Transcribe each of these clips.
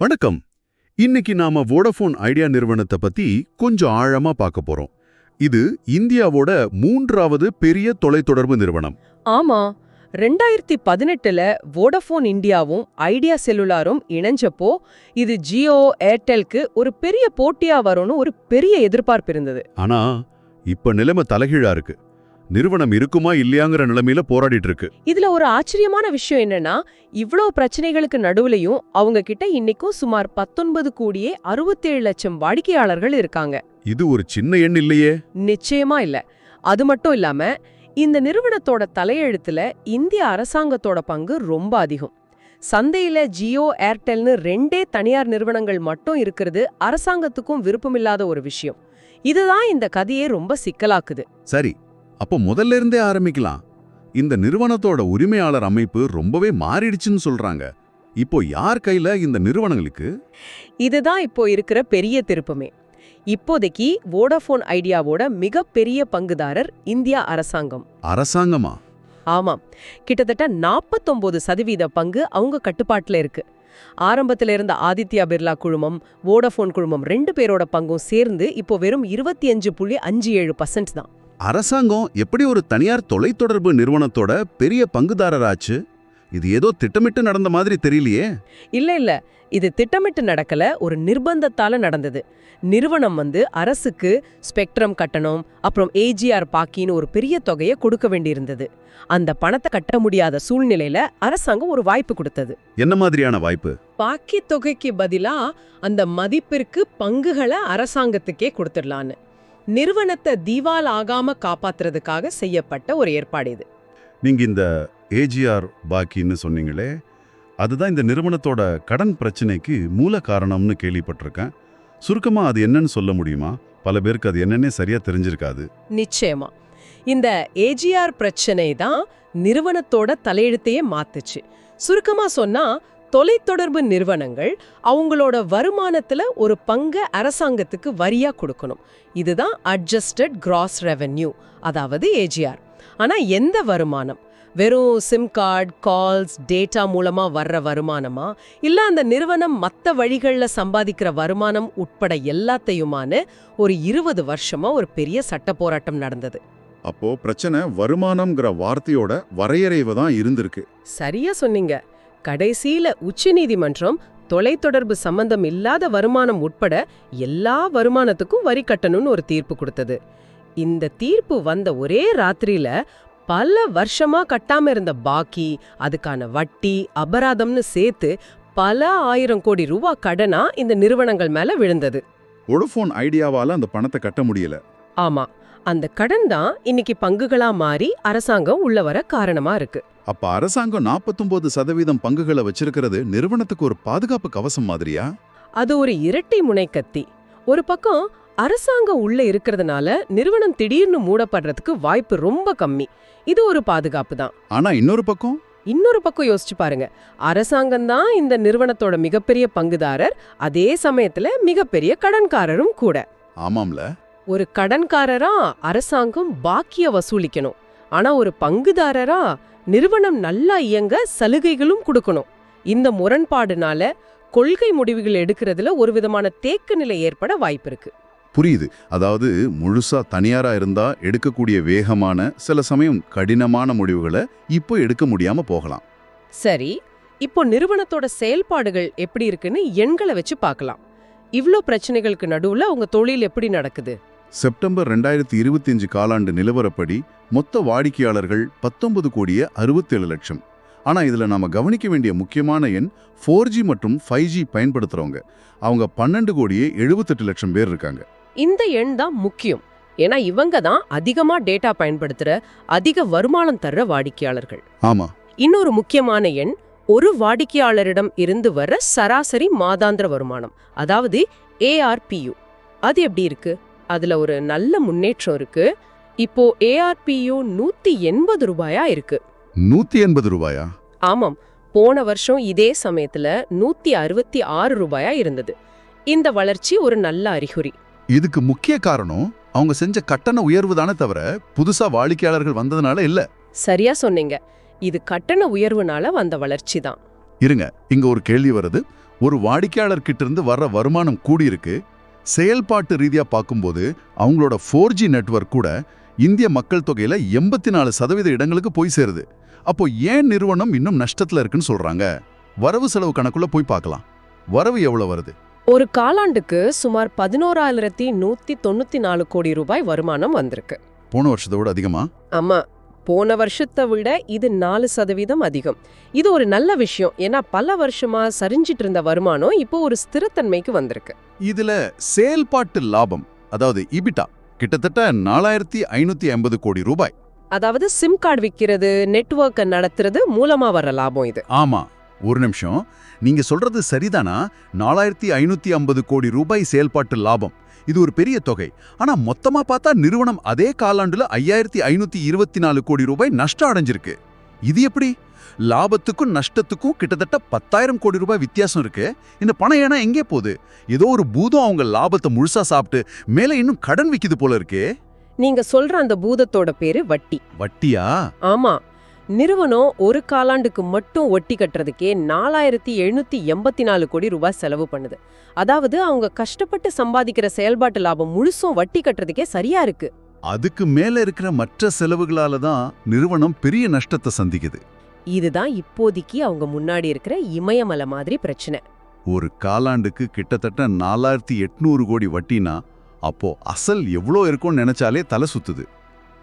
வணக்கம். இன்னைக்கு நாம வோடஃபோன் ஐடியா நிறுவனத்தை பத்தி கொஞ்சம் ஆழமா பார்க்க போறோம். இது இந்தியாவோட மூன்றாவது பெரிய தொலைத்தொடர்பு நிறுவனம். ஆமா. ரெண்டாயிரத்தி பதினெட்டுல வோடஃபோன் இந்தியாவும் ஐடியா செல்லுலாரும் இணைஞ்சப்போ இது ஜியோ ஏர்டெல்க்கு ஒரு பெரிய போட்டியா வரும்னு ஒரு பெரிய எதிர்பார்ப்பு இருந்தது. ஆனா இப்ப நிலைமை தலைகீழா இருக்கு. நிறுவனம் இருக்குமா இல்லையாங்கிற நிலைமையில போராடிட்டு இருக்கு இதுல ஒரு ஆச்சரியமான விஷயம் என்னன்னா இவ்ளோ பிரச்சனைகளுக்கு நடுவுலயும் அவங்க கிட்ட இன்னைக்கும் சுமார் பத்தொன்பது கோடியே அறுபத்தேழு லட்சம் வாடிக்கையாளர்கள் இருக்காங்க. இது ஒரு சின்ன எண் இல்லையே? நிச்சயமா இல்ல. அது மட்டும் இல்லாம இந்த நிறுவனத்தோட தலையெழுத்துல இந்திய அரசாங்கத்தோட பங்கு ரொம்ப அதிகம். சந்தையில ஜியோ ஏர்டெல்னு ரெண்டே தனியார் நிறுவனங்கள் மட்டும் இருக்கிறது அரசாங்கத்துக்கும் விருப்பமில்லாத ஒரு விஷயம். இதுதான் இந்த கதையே ரொம்ப சிக்கலாக்குது. சரி அப்போ முதல்ல இருந்தே ஆரம்பிக்கலாம். இந்த நிறுவனத்தோட உரிமையாளர் அமைப்பு ரொம்பவே மாறிடுச்சுன்னு சொல்றாங்க. இப்போ யார் கையில இந்த நிறுவனங்களுக்கு இதுதான் இப்போ இருக்கிற பெரிய திருப்பமே. இப்போதைக்கு வோடஃபோன் ஐடியாவோட மிகப்பெரிய பங்குதாரர் இந்தியா அரசாங்கம். அரசாங்கமா? ஆமாம். கிட்டத்தட்ட 49% சதவீத பங்கு அவங்க கட்டுப்பாட்டுல இருக்கு. ஆரம்பத்துல இருந்த ஆதித்யா பிர்லா குழுமம் வோடஃபோன் குழுமம் ரெண்டு பேரோட பங்கும் சேர்ந்து இப்போ வெறும் இருபத்தி அஞ்சு புள்ளி அஞ்சு ஏழு பர்சன்ட் தான். அரசாங்கம் எப்படி ஒரு தனியார் தொலைத்தொடர்பு நிறுவனத்தோட பெரிய பங்குதாரராச்சு? இது ஏதோ திட்டமிட்டு நடந்த மாதிரி தெரியலையே. இல்ல இல்ல. இது திட்டமிட்டு நடக்கல ஒரு நிர்பந்தத்தால நடந்தது. நிறுவனம் வந்து அரசுக்கு ஸ்பெக்ட்ரம் கட்டணம் அப்புறம் ஏஜிஆர் பாக்கின்னு ஒரு பெரிய தொகையை கொடுக்க வேண்டியிருந்தது. அந்த பணத்தை கட்ட முடியாத சூழ்நிலையில அரசாங்கம் ஒரு வாய்ப்பு கொடுத்தது. என்ன மாதிரியான வாய்ப்பு? பாக்கி தொகைக்கு பதிலா அந்த மதிப்பிற்கு பங்குகளை அரசாங்கத்துக்கே கொடுத்துடலான்னு. நிறுவனத்தை தீவால் ஆகாம காப்பாத்துறதுக்காக செய்யப்பட்ட ஒரு ஏற்பாடு இது. நீங்க இந்த ஏஜிஆர் பாக்கின்னு சொன்னீங்களே அதுதான் இந்த நிறுவனத்தோட கடன் பிரச்சனைக்கு மூல காரணம்னு கேள்விப்பட்டிருக்கேன். சுருக்கமா அது என்னன்னு சொல்ல முடியுமா? பல பேருக்கு அது என்னன்னே சரியா தெரிஞ்சிருக்காது. நிச்சயமா. இந்த ஏஜிஆர் பிரச்சனை தான் நிறுவனத்தோட தலையெழுத்தையே மாத்துச்சு. சுருக்கமா சொன்னா தொலைத்தொடர்பு நிறுவனங்கள் அவங்களோட வருமானத்துல ஒரு பங்கை அரசாங்கத்துக்கு வரியா கொடுக்கணும். இதுதான் அட்ஜஸ்டட் கிராஸ் ரெவென்யூ அதாவது ஏஜிஆர் ஆனா எந்த வருமானம்? வெறும் சிம் கார்டு கால்ஸ் டேட்டா மூலமா வர்ற வருமானமா? இல்ல அந்த நிறுவனம் மத்த வழிகள்ல சம்பாதிக்கிற வருமானம் உட்பட எல்லாத்தையுமான ஒரு இருபது வருஷமா ஒரு பெரிய சட்ட போராட்டம் நடந்தது. அப்போ பிரச்சனை வருமானம்ங்கிற வார்த்தையோட வரையறைவு தான் இருந்திருக்கு. சரியா சொன்னீங்க. கடைசியில உச்சநீதிமன்றம் தொலைத்தொடர்பு சம்பந்தம் இல்லாத வருமானம் உட்பட எல்லா வருமானத்துக்கும் வரி கட்டணும்னு ஒரு தீர்ப்பு கொடுத்தது. இந்த தீர்ப்பு வந்த ஒரே ராத்திரியில பல வருஷமா கட்டாம இருந்த பாக்கி அதுக்கான வட்டி அபராதம்னு சேர்த்து பல ஆயிரம் கோடி ரூபா கடனா இந்த நிறுவனங்கள் மேல விழுந்தது. ஒடோஃபோன் ஐடியாவால அந்த பணத்தை கட்ட முடியல. ஆமா அந்த கடன் தான் இன்னைக்கு பங்குகளா மாறி அரசாங்கம் உள்ள வர காரணமா இருக்கு. அப்ப அரசாங்கம் 49% சதவீதம் பங்குகளை வச்சிருக்கிறது நிறுவனத்துக்கு ஒரு பாதுகாப்பு கவசம் மாதிரியா? அது ஒரு இரட்டை முனைக்கத்தி. ஒரு பக்கம் அரசாங்கம் உள்ள இருக்கிறதுனால நிறுவனம் திடீர்னு மூடப்படுறதுக்கு வாய்ப்பு ரொம்ப கம்மி. இது ஒரு பாதுகாப்பு தான். ஆனா இன்னொரு பக்கம்? இன்னொரு பக்கம் யோசிச்சு பாருங்க. அரசாங்கம் தான் இந்த நிறுவனத்தோட மிகப்பெரிய பங்குதாரர் அதே சமயத்துல மிகப்பெரிய கடன்காரரும் கூட. ஆமாம்ல. ஒரு கடன்காரரா அரசாங்கம் பாக்கிய வசூலிக்கணும். ஆனா ஒரு பங்குதாரரா நிறுவனம் நல்லா இயங்க சலுகைகளும் கொடுக்கணும். இந்த முரண்பாடுனால கொள்கை முடிவுகள் எடுக்கிறதுல ஒரு விதமான தேக்க நிலை ஏற்பட வாய்ப்பு இருக்கு. புரியுது. அதாவது முழுசா தனியாரா இருந்தா எடுக்கக்கூடிய வேகமான சில சமயம் கடினமான முடிவுகளை இப்போ எடுக்க முடியாம போகலாம். சரி. இப்போ நிறுவனத்தோட செயல்பாடுகள் எப்படி இருக்குன்னு எண்களை வச்சு பார்க்கலாம். இவ்ளோ பிரச்சனைகளுக்கு நடுவுல உங்க தொழில் எப்படி நடக்குது? செப்டம்பர் ரெண்டாயிரத்தி இருபத்தி காலாண்டு நிலவரப்படி மொத்த வாடிக்கையாளர்கள் பத்தொன்பது கோடியே அறுபத்தேழு லட்சம். ஆனா இதுல நாம கவனிக்க வேண்டிய முக்கியமான எண் ஃபோர் ஜி மற்றும் ஃபைவ் ஜி பயன்படுத்துறவங்க. அவங்க பன்னெண்டு கோடியே எழுபத்தெட்டு லட்சம் பேர் இருக்காங்க. இந்த எண் தான் முக்கியம். ஏன்னா இவங்க தான் அதிகமா டேட்டா பயன்படுத்துற அதிக வருமானம் தர்ற வாடிக்கையாளர்கள். ஆமா. இன்னொரு முக்கியமான எண் ஒரு வாடிக்கையாளரிடம் இருந்து வர சராசரி மாதாந்திர வருமானம் அதாவது ஏஆர்பியு அது எப்படி இருக்கு? அதுல ஒரு நல்ல முன்னேற்றம் இருக்கு. இப்போ ஏஆர்பியு நூத்தி எண்பது ரூபாயா இருக்கு. நூத்தி எண்பது ரூபாயா? ஆமாம். போன வருஷம் இதே சமயத்துல நூத்தி அறுபத்தி ஆறு ரூபாயா இருந்தது. இந்த வளர்ச்சி ஒரு நல்ல அறிகுறி. இதுக்கு முக்கிய காரணம் அவங்க செஞ்ச கட்டண உயர்வு தானே தவிர புதுசா வாடிக்கையாளர்கள் வந்ததுனால இல்ல. சரியா சொன்னீங்க. இது கட்டண உயர்வுனால வந்த வளர்ச்சி தான். இருங்க இங்க ஒரு கேள்வி வருது. ஒரு வாடிக்கையாளர் கிட்ட இருந்து வர்ற வருமானம் கூடியிருக்கு. செயல்பாட்டு ரீதியா பார்க்கும்போது அவங்களோட ஃபோர் ஜி நெட்வொர்க் கூட இந்திய மக்கள் தொகையில எண்பத்தி நாலு சதவீத இடங்களுக்கு போய் சேருது. அப்போ ஏன் நிறுவனம் இன்னும் நஷ்டத்துல இருக்குன்னு சொல்றாங்க? வரவு செலவு கணக்குள்ள போய் பார்க்கலாம். வரவு எவ்வளவு வருது? ஒரு காலாண்டுக்கு சுமார் பதினோராயிரத்தி நூத்தி தொண்ணூத்தி நாலு கோடி ரூபாய் வருமானம் வந்திருக்கு. போன வருஷத்தை விட அதிகமா? ஆமா. போன வருஷத்தை விட இது நாலு சதவீதம் அதிகம். இது ஒரு நல்ல விஷயம். ஏன்னா பல வருஷமா சரிஞ்சிட்டு இருந்த வருமானம் இப்போ ஒரு ஸ்திரத்தன்மைக்கு வந்திருக்கு. இதுல செயல்பாட்டு லாபம் அதாவது இபிட்டா கிட்டத்தட்ட நாலாயிரத்தி ஐநூத்தி ஐம்பது கோடி ரூபாய். அதாவது சிம் கார்டு விக்கிறது நெட்வொர்க்கை நடத்துறது மூலமா வர லாபம் இது. ஆமா ஒரு நிமிஷம். நீங்க சொல்றது சரிதானா? நாலாயிரத்தி ஐநூத்தி ஐம்பது கோடி ரூபாய் செயல்பாட்டு லாபம். இது ஒரு பெரிய தொகை. ஆனா மொத்தமா பார்த்தா நிறுவனம் அதே காலாண்டுல ஐயாயிரத்தி ஐநூத்தி இருபத்தி நாலு கோடி ரூபாய் நஷ்டம் அடைஞ்சிருக்கு. இது எப்படி? லாபத்துக்கும் நஷ்டத்துக்கும் கிட்டத்தட்ட பத்தாயிரம் கோடி ரூபாய் வித்தியாசம் இருக்கு. இந்த பணம் ஏன்னா எங்கே போகுது? ஏதோ ஒரு பூதம் அவங்க லாபத்தை முழுசா சாப்பிட்டு மேல இன்னும் கடன் விக்குது போல இருக்கே. நீங்க சொல்ற அந்த பூதத்தோட பேரு வட்டி. வட்டியா? ஆமா. நிறுவனம் ஒரு காலாண்டுக்கு மட்டும் ஒட்டி கட்டுறதுக்கே நாலாயிரத்தி எழுநூத்தி எண்பத்தி நாலு கோடி ரூபாய் செலவு பண்ணுது. அதாவது அவங்க கஷ்டப்பட்டு சம்பாதிக்கிற செயல்பாட்டு லாபம் முழுசும் வட்டி கட்டுறதுக்கே சரியா இருக்கு. அதுக்கு மேல இருக்கிற மற்ற செலவுகளால தான் நிறுவனம் பெரிய நஷ்டத்தை சந்திக்குது. இதுதான் இப்போதைக்கு அவங்க முன்னாடி இருக்கிற இமயமலை மாதிரி பிரச்சனை. ஒரு காலாண்டுக்கு கிட்டத்தட்ட நாலாயிரத்தி எட்நூறு கோடி வட்டினா அப்போ அசல் எவ்வளோ இருக்கும்னு நினைச்சாலே தலை சுத்துது.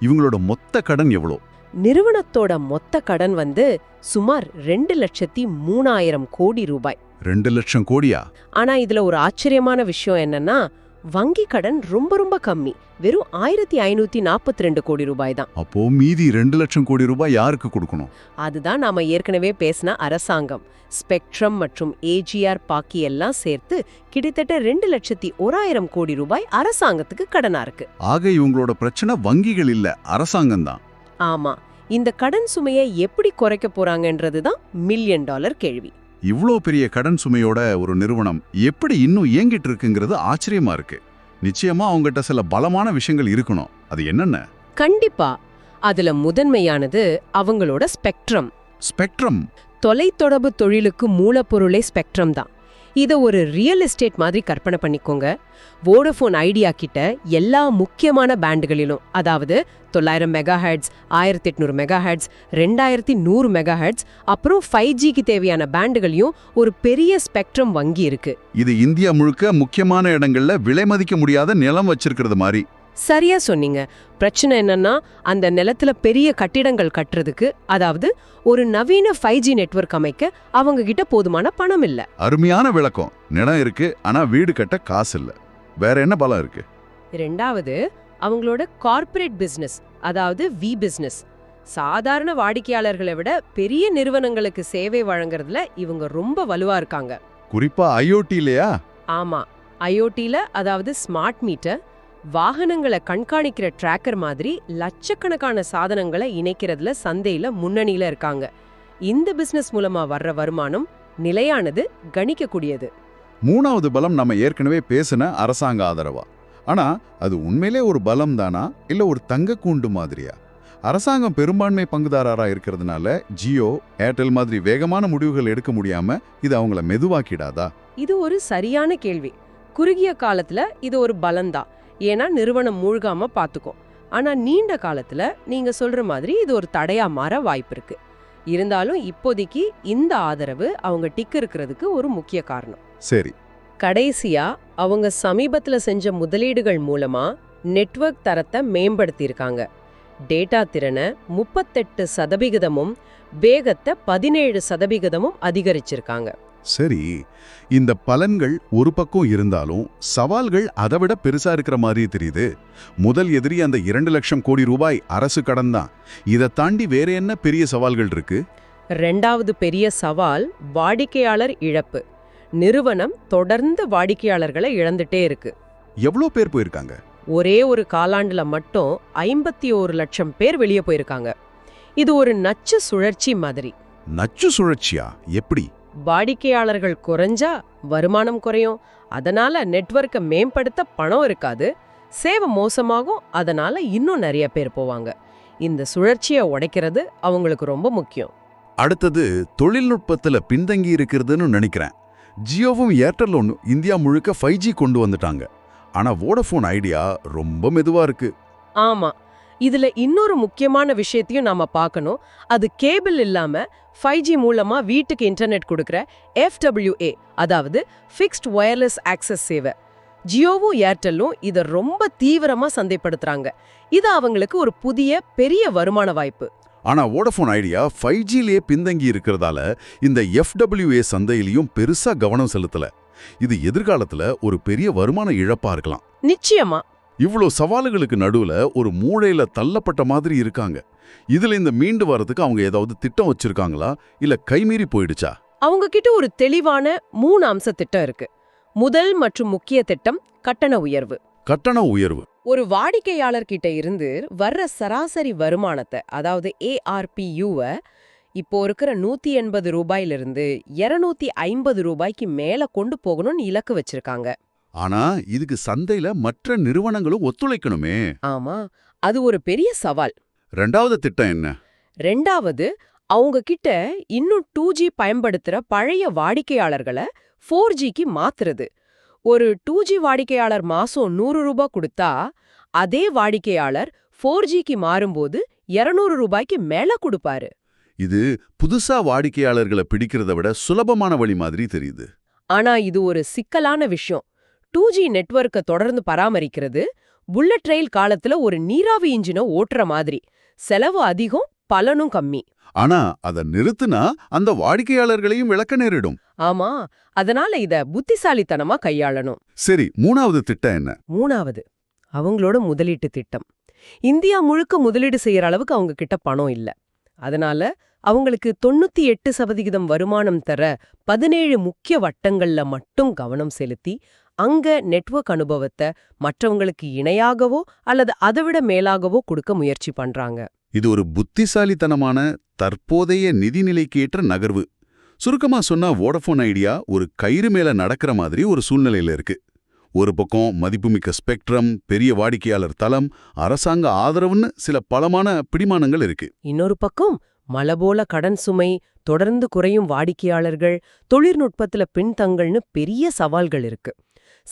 இவங்களோட மொத்த கடன் எவ்வளோ? நிறுவனத்தோட மொத்த கடன் வந்து சுமார் ரெண்டு லட்சத்தி மூணாயிரம் கோடி ரூபாய். ரெண்டு லட்சம் கோடியா? ஆனா இதுல ஒரு ஆச்சரியமான விஷயம் என்னன்னா வங்கி கடன் ரொம்ப ரொம்ப கம்மி. வெறும் ஆயிரத்தி ஐநூத்தி நாற்பத்தி ரெண்டு கோடி ரூபாய் தான். அப்போ மீதி ரெண்டு லட்சம் கோடி ரூபாய் யாருக்கு கொடுக்கணும்? அதுதான் நாம ஏற்கனவே பேசின அரசாங்கம். ஸ்பெக்ட்ரம் மற்றும் ஏஜிஆர் பாக்கி எல்லாம் சேர்த்து கிட்டத்தட்ட ரெண்டு லட்சத்தி ஓராயிரம் கோடி ரூபாய் அரசாங்கத்துக்கு கடனா இருக்கு. ஆக இவங்களோட பிரச்சனை வங்கிகள் இல்ல அரசாங்கம் தான் ஆமா. இந்த கடன் சுமையை எப்படி குறைக்க போறாங்கன்றது தான் மில்லியன் டாலர் கேள்வி. இவ்ளோ பெரிய கடன் சுமையோட ஒரு நிறுவனம் எப்படி இன்னும் இயங்கிட்டு இருக்குங்கிறது ஆச்சரியமா இருக்கு. நிச்சயமா அவங்ககிட்ட சில பலமான விஷயங்கள் இருக்கணும். அது என்னென்ன? கண்டிப்பா. அதுல முதன்மையானது அவங்களோட ஸ்பெக்ட்ரம் ஸ்பெக்ட்ரம் தொலைத்தொடர்பு தொழிலுக்கு மூலப்பொருளே ஸ்பெக்ட்ரம் தான். இதை ஒரு ரியல் எஸ்டேட் மாதிரி கற்பனை பண்ணிக்கோங்க. வோடஃபோன் ஐடியா கிட்ட எல்லா முக்கியமான பேண்டுகளிலும் அதாவது தொள்ளாயிரம் மெகா ஹெட்ஸ் ஆயிரத்தி எட்நூறு மெகா ஹெட்ஸ் ரெண்டாயிரத்தி நூறு மெகா ஹெட்ஸ் அப்புறம் ஃபைவ் ஜிக்கு தேவையான பேண்டுகளையும் ஒரு பெரிய ஸ்பெக்ட்ரம் வங்கி இருக்கு. இது இந்தியா முழுக்க முக்கியமான இடங்கள்ல விலை மதிக்க முடியாத நிலம் வச்சிருக்கிறது மாதிரி. சரியா சொன்னீங்க. பிரச்சனை என்னன்னா அந்த நிலத்துல பெரிய கட்டிடங்கள் கட்டுறதுக்கு அதாவது ஒரு நவீன ஃபைவ் ஜி நெட்வொர்க் அமைக்க அவங்க கிட்ட போதுமான பணம் இல்ல. அருமையான விளக்கம். நிலம் இருக்கு ஆனா வீடு கட்ட காசு இல்ல. வேற என்ன பலம் இருக்கு? ரெண்டாவது அவங்களோட கார்ப்பரேட் பிசினஸ் அதாவது வி பிசினஸ் சாதாரண வாடிக்கையாளர்களை விட பெரிய நிறுவனங்களுக்கு சேவை வழங்குறதுல இவங்க ரொம்ப வலுவா இருக்காங்க. குறிப்பா ஐஓடி இல்லையா? ஆமா. ஐஓடில அதாவது ஸ்மார்ட் மீட்டர் வாகனங்களை கண்காணிக்கிற ட்ராக்கர் மாதிரி லட்சக்கணக்கான சாதனங்களை இணைக்கிறதுல சந்தையில முன்னணியில இருக்காங்க. இந்த பிசினஸ் மூலமா வர்ற வருமானம் நிலையானது கணிக்கக்கூடியது. மூணாவது பலம் நம்ம ஏற்கனவே பேசின அரசாங்க ஆதரவா? ஆனா அது உண்மையிலே ஒரு பலம் தானா? இல்ல ஒரு தங்க கூண்டு மாதிரியா? அரசாங்கம் பெரும்பான்மை பங்குதாரரா இருக்கிறதுனால ஜியோ ஏர்டெல் மாதிரி வேகமான முடிவுகள் எடுக்க முடியாம இது அவங்கள மெதுவாக்கிடாதா? இது ஒரு சரியான கேள்வி. குறுகிய காலத்துல இது ஒரு பலம்தான். ஏன்னா நிறுவனம் மூழ்காம பாத்துக்கும். ஆனா நீண்ட காலத்துல நீங்க சொல்ற மாதிரி இது ஒரு தடையா மாற வாய்ப்பு இருக்கு. இருந்தாலும் இப்போதைக்கு இந்த ஆதரவு அவங்க டிக் இருக்கிறதுக்கு ஒரு முக்கிய காரணம். சரி. கடைசியா அவங்க சமீபத்துல செஞ்ச முதலீடுகள் மூலமா நெட்வொர்க் தரத்தை மேம்படுத்தியிருக்காங்க. டேட்டா திறனை முப்பத்தெட்டு சதவிகிதமும் வேகத்தை பதினேழு சதவிகிதமும் அதிகரிச்சிருக்காங்க. சரி இந்த பலன்கள் ஒரு பக்கம் இருந்தாலும் சவால்கள் அதை விட பெருசா இருக்கிற மாதிரி தெரியுது. முதல் எதிரி அந்த இரண்டு லட்சம் கோடி ரூபாய் அரசு கடன் தான். இதை தாண்டி வேற என்ன பெரிய சவால்கள் இருக்கு? ரெண்டாவது பெரிய சவால் வாடிக்கையாளர் இழப்பு. நிறுவனம் தொடர்ந்து வாடிக்கையாளர்களை இழந்துட்டே இருக்கு. எவ்வளோ பேர் போயிருக்காங்க? ஒரே ஒரு காலாண்டுல மட்டும் ஐம்பத்தி ஒரு லட்சம் பேர் வெளியே போயிருக்காங்க. இது ஒரு நச்சு சுழற்சி மாதிரி. நச்சு சுழற்சியா? எப்படி? வாடிக்கையாளர்கள் குறைஞ்சா வருமானம் குறையும். அதனால நெட்வொர்க்கை மேம்படுத்த பணம் இருக்காது. சேவை மோசமாகும். அதனால இன்னும் நிறைய பேர் போவாங்க. இந்த சுழற்சியை உடைக்கிறது அவங்களுக்கு ரொம்ப முக்கியம். அடுத்தது தொழில்நுட்பத்துல பின்தங்கி இருக்கிறதுன்னு நினைக்கிறேன். ஜியோவும் ஏர்டெல்லும் இந்தியா முழுக்க ஃபைவ் ஜி கொண்டு வந்துட்டாங்க. ஆனா வோடஃபோன் ஐடியா ரொம்ப மெதுவா இருக்கு. ஆமா. இதுல இன்னொரு முக்கியமான விஷயத்தையும் நாம பார்க்கணும். அது கேபிள் இல்லாம ஃபைவ் ஜி மூலமா வீட்டுக்கு இன்டர்நெட் கொடுக்கிற FWA அதாவது ஃபிக்ஸ்ட் வயர்லெஸ் ஆக்சஸ் சேவை. ஜியோவும் ஏர்டெல்லும் இதை ரொம்ப தீவிரமா சந்தைப்படுத்துறாங்க. இது அவங்களுக்கு ஒரு புதிய பெரிய வருமான வாய்ப்பு. ஆனா வோடஃபோன் ஐடியா ஃபைவ் ஜிலேயே பின்தங்கி இருக்கிறதால இந்த எஃப்டபிள்யூஏ சந்தையிலையும் பெருசா கவனம் செலுத்தல. இது எதிர்காலத்துல ஒரு பெரிய வருமான இழப்பா இருக்கலாம். நிச்சயமா. இவ்ளோ சவால்களுக்கு நடுவுல ஒரு மூளையில தள்ளப்பட்ட மாதிரி இருக்காங்க. இதுல இந்த மீண்டு வரதுக்கு அவங்க ஏதாவது திட்டம் வச்சிருக்காங்களா? இல்ல கைமீறி போயிடுச்சா? அவங்க கிட்ட ஒரு தெளிவான மூணு அம்ச திட்டம் இருக்கு. முதல் மற்றும் முக்கிய திட்டம் கட்டண உயர்வு. கட்டண உயர்வு. ஒரு வாடிக்கையாளர் கிட்ட இருந்து வர்ற சராசரி வருமானத்தை அதாவது ஏஆர்பியூவை இப்போ இருக்கிற நூத்தி எண்பது ரூபாயிலிருந்து இருநூத்தி ஐம்பது ரூபாய்க்கு மேல கொண்டு போகணும்னு இலக்கு வச்சிருக்காங்க. ஆனா இதுக்கு சந்தையில மற்ற நிறுவனங்களும் ஒத்துழைக்கணுமே. ஆமா அது ஒரு பெரிய சவால். ரெண்டாவது திட்டம் என்ன? ரெண்டாவது அவங்க கிட்ட இன்னும் டூ ஜி பயன்படுத்துற பழைய வாடிக்கையாளர்களை ஃபோர் ஜிக்கு மாத்துறது. ஒரு டூ ஜி வாடிக்கையாளர் மாசம் நூறு ரூபாய் கொடுத்தா அதே வாடிக்கையாளர் ஃபோர் ஜிக்கு மாறும்போது 200 ரூபாய்க்கு மேல கொடுப்பாரு. இது புதுசா வாடிக்கையாளர்களை பிடிக்கிறத விட சுலபமான வழி மாதிரி தெரியுது. ஆனா இது ஒரு சிக்கலான விஷயம். டூ ஜி நெட்வொர்க்கை தொடர்ந்து பராமரிக்கிறது. புல்லட் ரயில் காலத்துல ஒரு நீராவி இன்ஜினை ஓட்டுற மாதிரி. செலவு அதிகம் பலனும் கம்மி. ஆனா அத நிறுத்துனா அந்த வாடிக்கையாளர்களையும் விளக்க நேரிடும். ஆமா அதனால இத புத்திசாலித்தனமா கையாளணும். சரி மூணாவது திட்டம் என்ன? மூணாவது அவங்களோட முதலீட்டு திட்டம். இந்தியா முழுக்க முதலீடு செய்யற அளவுக்கு அவங்க கிட்ட பணம் இல்ல. அதனால அவங்களுக்கு தொண்ணூத்தி எட்டு சதவிகிதம் வருமானம் தர பதினேழு முக்கிய வட்டங்கள்ல மட்டும் கவனம் செலுத்தி அங்க நெட்வொர்க் அனுபவத்தை மற்றவங்களுக்கு இணையாகவோ அல்லது அதைவிட மேலாகவோ கொடுக்க முயற்சி பண்றாங்க. இது ஒரு புத்திசாலித்தனமான தற்போதைய நிதிநிலைக்கு ஏற்ற நகர்வு. சுருக்கமா சொன்னா வோடஃபோன் ஐடியா ஒரு கயிறு மேல நடக்கிற மாதிரி ஒரு சூழ்நிலையில இருக்கு. ஒரு பக்கம் மதிப்புமிக்க ஸ்பெக்ட்ரம் பெரிய வாடிக்கையாளர் தளம் அரசாங்க ஆதரவுன்னு சில பலமான பிடிமானங்கள் இருக்கு. இன்னொரு பக்கம் மலை போல கடன் சுமை தொடர்ந்து குறையும் வாடிக்கையாளர்கள் தொழில்நுட்பத்துல பின்தங்கல்னு பெரிய சவால்கள் இருக்கு.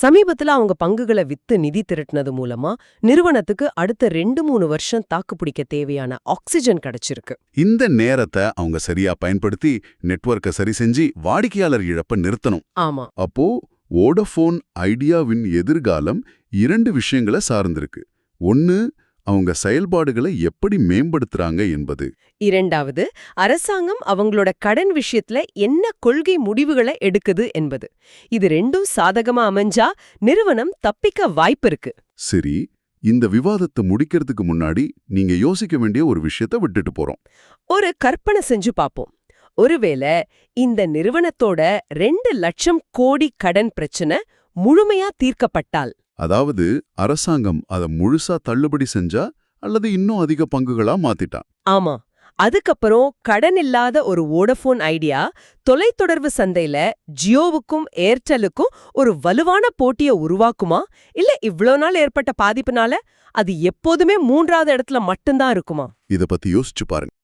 சமீபத்துல அவங்க பங்குகளை வித்து நிதி திரட்டினது மூலமா நிறுவனத்துக்கு அடுத்த ரெண்டு மூணு வருஷம் தாக்குப்பிடிக்க தேவையான ஆக்சிஜன் கிடைச்சிருக்கு. இந்த நேரத்தை அவங்க சரியா பயன்படுத்தி நெட்வொர்க்கை சரி செஞ்சு வாடிக்கையாளர் இழப்ப நிறுத்தணும். ஆமா. அப்போ வோடஃபோன் ஐடியாவின் எதிர்காலம் இரண்டு விஷயங்களை சார்ந்திருக்கு. ஒன்னு அவங்க செயல்பாடுகளை எப்படி மேம்படுத்துறாங்க என்பது. இரண்டாவது அரசாங்கம் அவங்களோட கடன் விஷயத்துல என்ன கொள்கை முடிவுகளை எடுக்குது என்பது. இது ரெண்டும் சாதகமா அமைஞ்சா நிறுவனம் தப்பிக்க வாய்ப்பு இருக்கு. சரி இந்த விவாதத்தை முடிக்கிறதுக்கு முன்னாடி நீங்க யோசிக்க வேண்டிய ஒரு விஷயத்தை விட்டுட்டு போறோம். ஒரு கற்பனை செஞ்சு பாப்போம். ஒருவேளை இந்த நிறுவனத்தோட ரெண்டு லட்சம் கோடி கடன் பிரச்சனை முழுமையா தீர்க்கப்பட்டால் அதாவது அரசாங்கம் அதை முழுசா தள்ளுபடி செஞ்சா அல்லது இன்னும் அதிக பங்குகளா மாத்திட்டா ஆமா. அதுக்கப்புறம் கடன் இல்லாத ஒரு வோடஃபோன் ஐடியா தொலைத்தொடர்பு சந்தையில ஜியோவுக்கும் ஏர்டெலுக்கும் ஒரு வலுவான போட்டியை உருவாக்குமா? இல்ல இவ்ளோ நாள் ஏற்பட்ட பாதிப்புனால அது எப்போதுமே மூன்றாவது இடத்துல மட்டும்தான் இருக்குமா? இத பத்தி யோசிச்சு பாருங்க.